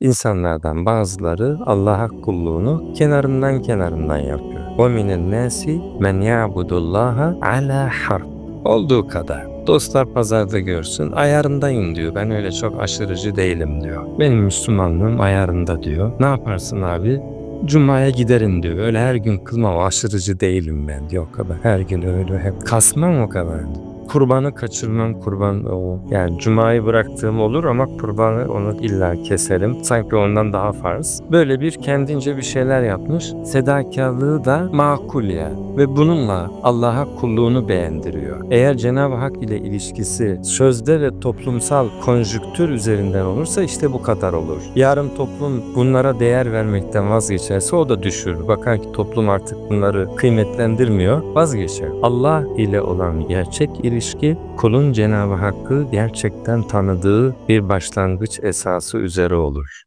İnsanlardan bazıları Allah'a kulluğunu kenarından kenarından yapıyor. وَمِنَ النَّاسِ مَنْ يَعْبُدُ اللّٰهَ عَلَى حَرْفٍ Olduğu kadar. Dostlar pazarda görsün, ayarındayım diyor. Ben öyle çok aşırıcı değilim diyor. Benim Müslümanlığım ayarında diyor. Ne yaparsın abi? Cuma'ya giderim diyor. Öyle her gün kılmam, aşırıcı değilim ben diyor o kadar. Her gün öyle hep kasmam o kadar. Kurbanı kaçırmam, kurban o. Yani cumayı bıraktığım olur ama kurbanı onu illa keserim. Sanki ondan daha farz. Böyle bir kendince bir şeyler yapmış. Sedakarlığı da makul ya. Ve bununla Allah'a kulluğunu beğendiriyor. Eğer Cenab-ı Hak ile ilişkisi sözde ve toplumsal konjüktür üzerinden olursa işte bu kadar olur. Yarın toplum bunlara değer vermekten vazgeçerse o da düşür. Bakar ki toplum artık bunları kıymetlendirmiyor. Vazgeçer. Allah ile olan gerçek ilişki kulun Cenab-ı Hakk'ı gerçekten tanıdığı bir başlangıç esası üzere olur.